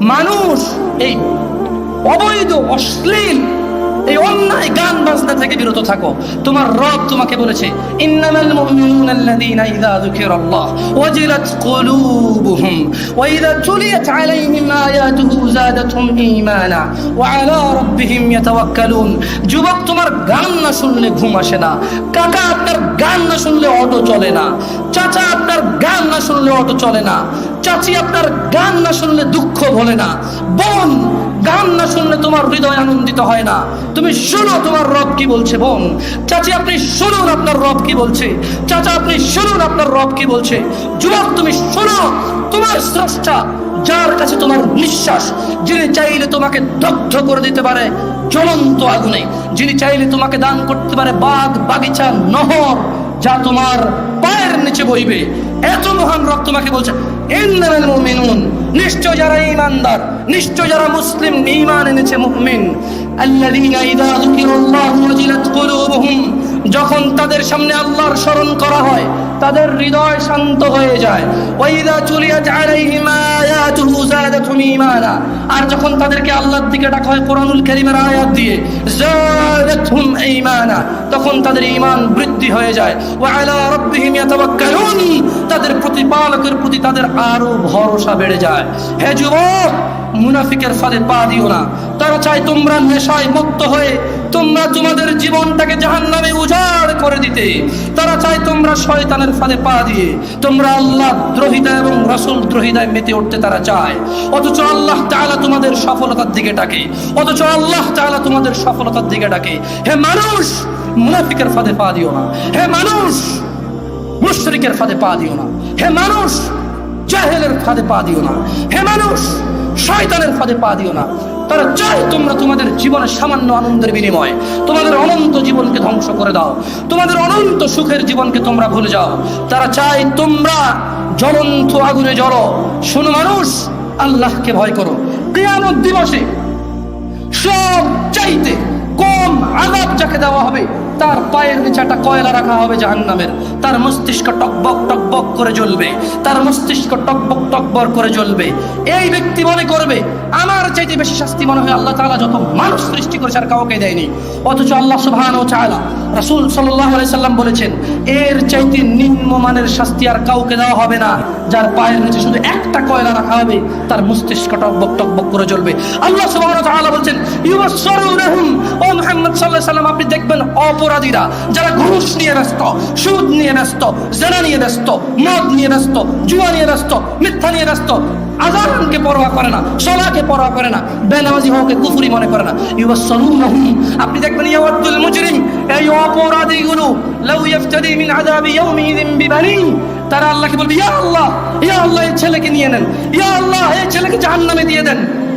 মানুষ, এই অবৈধ, অশ্লীল, এই অন্যায় গান বাজনা থেকে বিরত থাকো। তোমার রব তোমাকে বলেছে, ইন্নামাল মুমিনুনা ইযা যুকিরাল্লাহ ওয়াজিলাত কুলুবুহুম ওয়া ইযা তুলিয়াত আলাইহিম আয়াতুহু যাদাতুহুম ঈমানা ওয়া আলা রাব্বিহিম ইয়াতাওয়াক্কালুন। যুবক, তোমার গান না শুনলে ঘুম আসে না। কাকা, আপনার গান না শুনলে অটো চলে না। চাচা, আপনার গান না শুনলে অটো চলে না। চাচি আপনার গান না শুনলে দুঃখ ভোলে না। বোন, গান না শুনলে তোমার হৃদয় আনন্দিত হয় না। তুমি শোনো তোমার রব কি বলছে, বোন। চাচি, আপনি শুনুন আপনার রব কি বলছে। চাচা, আপনি শুনুন আপনার রব কি বলছে। যুবক, তুমি শোনো তোমার স্রষ্টা, যার কাছে তোমার নিঃশ্বাস, যিনি চাইলে তোমাকে দগ্ধ করে দিতে পারে জ্বলন্ত আগুনে, যিনি চাইলে তোমাকে দান করতে পারে বাঘ বাগিচা, নহর যা তোমার পায়ের নিচে বইবে। এত মহান রক্ত তোমাকে বলছে নিশ্চয় যারা ইমানদার নিশ্চয় যারা মুসলিম ইমান এনেছে মুমিন। যখন তাদের সামনে আল্লাহর স্মরণ করা হয় তাদের হৃদয় শান্ত হয়ে যায়। ওয়াইদা তুলিয়াত আলাইহিম আয়াতুহু যাদাতুহুম ঈমানা। আর যখন তাদেরকে আল্লাহর দিকে ডাকা হয় কোরআনুল কারীমের আয়াত দিয়ে যাদাতুহুম ঈমানা, তখন তাদের ঈমান বৃদ্ধি হয়ে যায়। ওয়া আলা রাব্বিহিম ইয়াতাওয়াক্কালুন, তাদের প্রতিপালকের প্রতি তাদের আরও ভরসা বেড়ে যায়। হে যুবক মুনাফিকের ফাঁদে পা দিও না। তারা চায় তোমরা নেশায় মুক্ত হয়ে, তোমরা তোমাদের জীবনটাকে জাহান্নামে উজাড় করে দিতে। তারা চায় তোমরা শয়তানের ফাঁদে পা দিয়ে, তোমরা আল্লাহ দ্রোহিতা এবং রসুল দ্রোহিতায় মেতে উঠতে তারা চায়। অথচ আল্লাহ তাআলা তোমাদের সফলতার দিকে ডাকে। অথচ আল্লাহ তাআলা তোমাদের সফলতার দিকে ডাকে। হে মানুষ, মুনাফিকের ফাঁদে পা দিও না। হে মানুষ, মুশরিকের ফাঁদে পা দিও না। হে মানুষ, জাহেলের ফাঁদে পা দিও না। হে মানুষ শয়তানের ফাঁদে পা দিও না। তারা চায় তোমরা তোমাদের জীবনের সামান্য আনন্দের বিনিময়ে তোমাদের অনন্ত জীবনকে ধ্বংস করে দাও, তোমাদের অনন্ত সুখের জীবনকে তোমরা ভুলে যাও। তারা চায় তোমরা জ্বলন্ত আগুনে জ্বলো। শোনো মানুষ, আল্লাহকে ভয় করো। কেয়ামত দিবসে সব চাইতে কম আজাব যাকে দেওয়া হবে, তার পায়ের নিচে একটা কয়লা রাখা হবে জাহান্নামের। তার মস্তিষ্ক টকবক টকবক করে জ্বলবে। তার মস্তিষ্ক টকবক টকবক করে জ্বলবে। এই ব্যক্তি মনে করবে, আমার চাইতে বেশি শাস্তি মনে হয় আল্লাহ তাআলা যত মানুষ সৃষ্টি করেছে আর কাউকে দেয়নি। অথচ আল্লাহ সুবহানাহু ওয়া তাআলা রাসূল সাল্লাল্লাহু আলাইহি সাল্লাম বলেছেন, এর চাইতে নিম্নমানের শাস্তি আর কাউকে দেওয়া হবে না। যার পায়ের নিচে শুধু একটা কয়লা রাখা হবে, তার মস্তিষ্ক টকবক টকবক করে জ্বলবে। আল্লাহ সুবহানাহু ওয়া তাআলা বলছেন, ইউবাসসিরুনহুম, ও মুহাম্মদ আলাইহি সাল্লাম আপনি দেখবেন অপরাধীরা যারা ঘুষ নিয়ে ব্যস্ত, সুদ নিয়ে ব্যস্ত, জেনা নিয়ে ব্যস্ত, মদ নিয়ে ব্যস্ত, জুয়া নিয়ে ব্যস্ত, মিথ্যা নিয়ে ব্যস্ত, আজানকে পরোয়া করে না, সলাকে পরোয়া করে না, বেনামাজি কুফরি মনে করে না। আপনি দেখবেন মুজরিম, এই অপরাধীগুলো লাউ মিন আযাবি বিবানি তারা আল্লাহকে বলবে, ইয়া আল্লাহ ইয়া আল্লাহ, এই ছেলেকে নিয়ে নেন, ইয়া আল্লাহ, এই ছেলেকে জাহান্নামে দিয়ে দেন।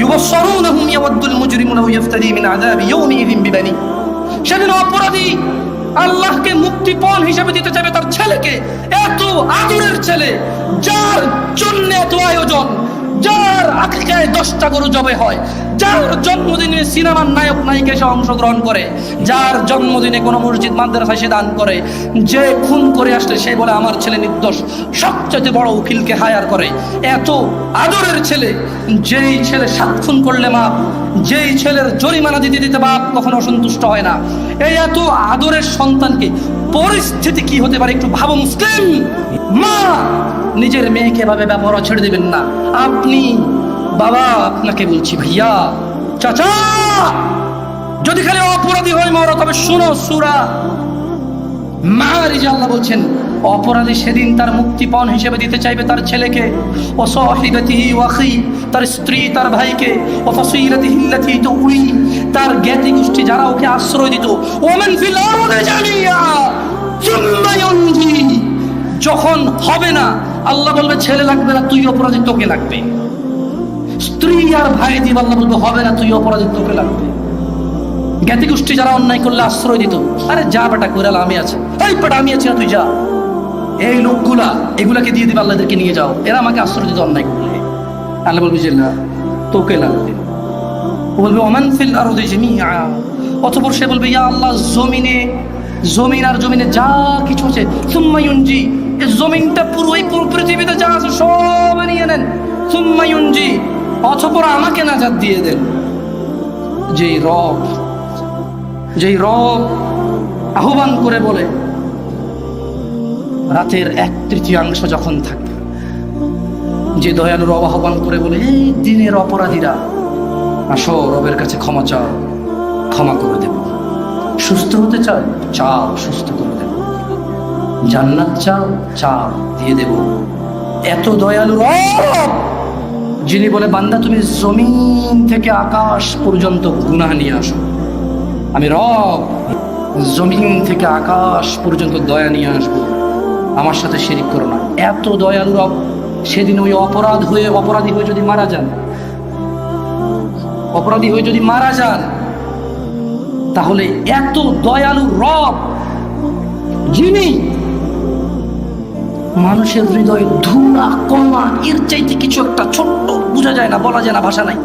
ইউবসরুনহুম ইয়াওয়াদ্দুল মুজরিমুনা ইয়াফতাদি মিন আযাবি ইয়াউমিযিন বিবানি সেদিন অপরাধী আল্লাহকে মুক্তিপণ হিসেবে দিতে চাইবে তার ছেলেকে, এত আদরের ছেলে, যার জন্য এত আয়োজন যার আকিকায় দশটা গরু জবে হয়, যার জন্মদিনে সিনেমার নায়ক নায়িকা এসে অংশগ্রহণ করে, যার জন্মদিনে কোনো মসজিদ, মাদ্রাসায় সে দান করে, যে খুন করে আসলে সে বলে আমার ছেলে নির্দোষ সবচেয়ে বড় উকিলকে হায়ার করে। এত আদরের ছেলে, যেই ছেলে সাত খুন করলে মাপ, যেই ছেলের জরিমানা দিতে দিতে বাপ কখনো অসন্তুষ্ট হয় না। এই এত আদরের সন্তানকে পরিস্থিতি কি হতে পারে একটু ভাবো, মুসলিম মা, নিজের মেয়েকে এভাবে ব্যবহার ছেড়ে দেবেন না। আপনি বাবা আপনাকে বলছি ভাইয়া, চাচা, যদি খালি অপরাধী হয় মর, তবে শুনো সুরা। মারিজ আল্লাহ বলছেন, অপরাধী সেদিন তার মুক্তিপণ হিসেবে দিতে চাইবে তার ছেলেকে। ও সহিবতিহি ওয়াখি তার স্ত্রী, তার ভাইকে, ও ফসিলতিহি আল্লাতী তুই তার জ্ঞাতি গোষ্ঠী যারা ওকে আশ্রয় দিত। ওমান জামিয়া যখন হবে না আল্লাহ বলবে, ছেলে লাগবে না, তুই অপরাধী, তোকে লাগবে। স্ত্রী আর ভাই দিয়ে আল্লাহ বলবে, হবে না, তুই অপরাধী, তোকে লাগবে। জ্ঞাতি গোষ্ঠী যারা অন্যায় করলে আশ্রয় দিত, আরে যা বেটা আমি আছে। এই বেটা, আমি আছি না, তুই যা। এই লোকগুলা, এগুলাকে দিয়ে দিবে, আল্লাহদেরকে নিয়ে যাও। এরা আমাকে আশ্রয় দিত অন্যায় করলে। আল্লাহ বলবি, যে না, তোকে লাগবে। বলবে, ওমান ফিল আরদি জামিআ। অতঃপর সে বলবে, ইয়া আল্লাহ, জমিনে, জমিন আর জমিনে যা কিছু আছে, সুম্মা ইউনজি এই জমিনটা পুরো, এই পৃথিবীতে যা আছে সব নিয়ে নেন। সুম্মা ইউনজি অতঃপর আমাকে নাজাত দিয়ে দেন। যেই রব যেই রব আহ্বান করে বলে, রাতের এক তৃতীয়াংশ যখন থাকে যে দয়ালুর রব আহ্বান করে বলে, এই দিনের অপরাধীরা, আসো, রবের কাছে ক্ষমা চাও, ক্ষমা করে দেব। সুস্থ হতে চাও চাও, সুস্থ করে জান্নাত চাও চাও দিয়ে দেব। এত দয়ালু যিনি বলে, বান্দা, তুমি জমিন থেকে আকাশ পর্যন্ত গুনাহ নিয়ে আসো। আমি রব, জমিন থেকে আকাশ পর্যন্ত দয়া নিয়ে আসব। আমার সাথে শিরিক করো না। এত দয়ালু রব, সেদিন ওই অপরাধ হয়ে, অপরাধী হয়ে যদি মারা যান, অপরাধী হয়ে যদি মারা যান, তাহলে এত দয়ালু রব, যিনি মানুষের হৃদয় ধুলা কমা, এর চাইতে কিছু একটা ছোট্ট, বোঝা যায় না, বলা যায় না ভাষা নাই।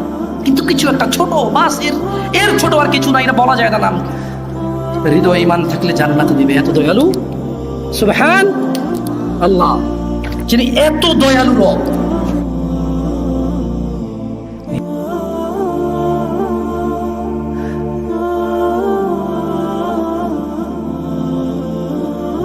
কিন্তু কিছু একটা ছোট, বাসের এর ছোট আর কিছু নাই এটা বলা যায় না নাম। হৃদয় ইমান থাকলে জান্নাতে দিবে, এত দয়ালু? সুবহান আল্লাহ। যিনি এত দয়ালু রব